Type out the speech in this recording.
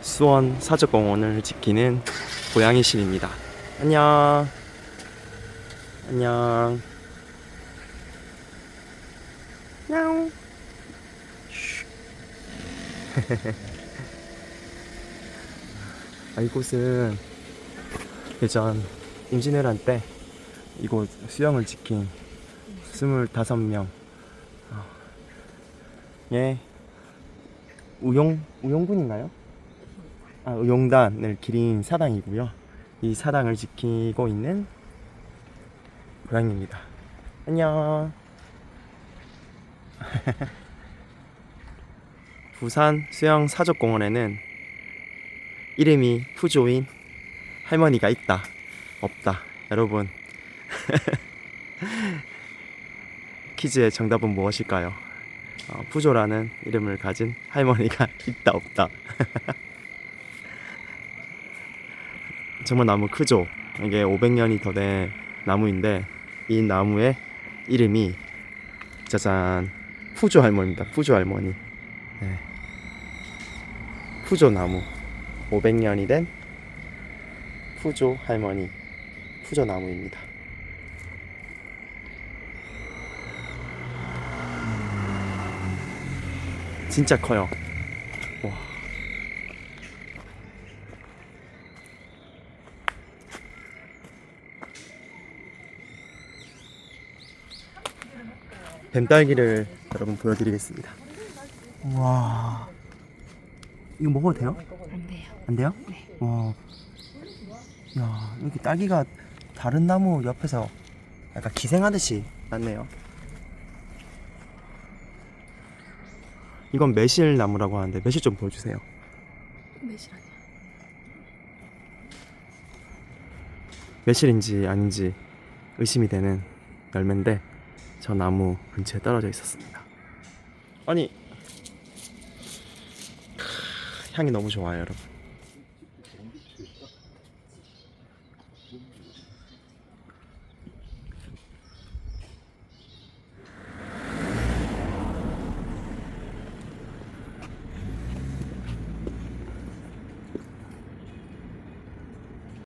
수원 사적공원을 지키는 고양이 신입니다. 안녕. 안녕. 야옹. 슈. 아, 이곳은 예전 임진왜란 때 이곳 수영을 지킨 25명 어, 예 우용 우용군인가요? 아 우용단을 기린 사당이고요. 이 사당을 지키고 있는 고양이입니다. 안녕. 부산 수영 사족공원에는 이름이 푸조인 할머니가 있다 없다 여러분 퀴즈의 정답은 무엇일까요? 어, 푸조라는 이름을 가진 할머니가 있다 없다 정말 나무 크죠? 이게 500년이 더 된 나무인데 이 나무의 이름이 짜잔 푸조 할머니입니다 푸조 할머니 네. 푸조 나무 500년이 된 푸조 할머니 푸조 나무입니다. 진짜 커요. 뱀딸기를 여러분 보여드리겠습니다. 와. 이거 먹어도 돼요? 안 돼요. 안 돼요? 네. 와. 야, 이렇게 딸기가 다른 나무 옆에서 약간 기생하듯이 났네요. 이건 매실 나무라고 하는데 매실 좀 보여주세요. 매실 아니야. 매실인지 아닌지 의심이 되는 열매인데 저 나무 근처에 떨어져 있었습니다. 아니 크, 향이 너무 좋아요, 여러분.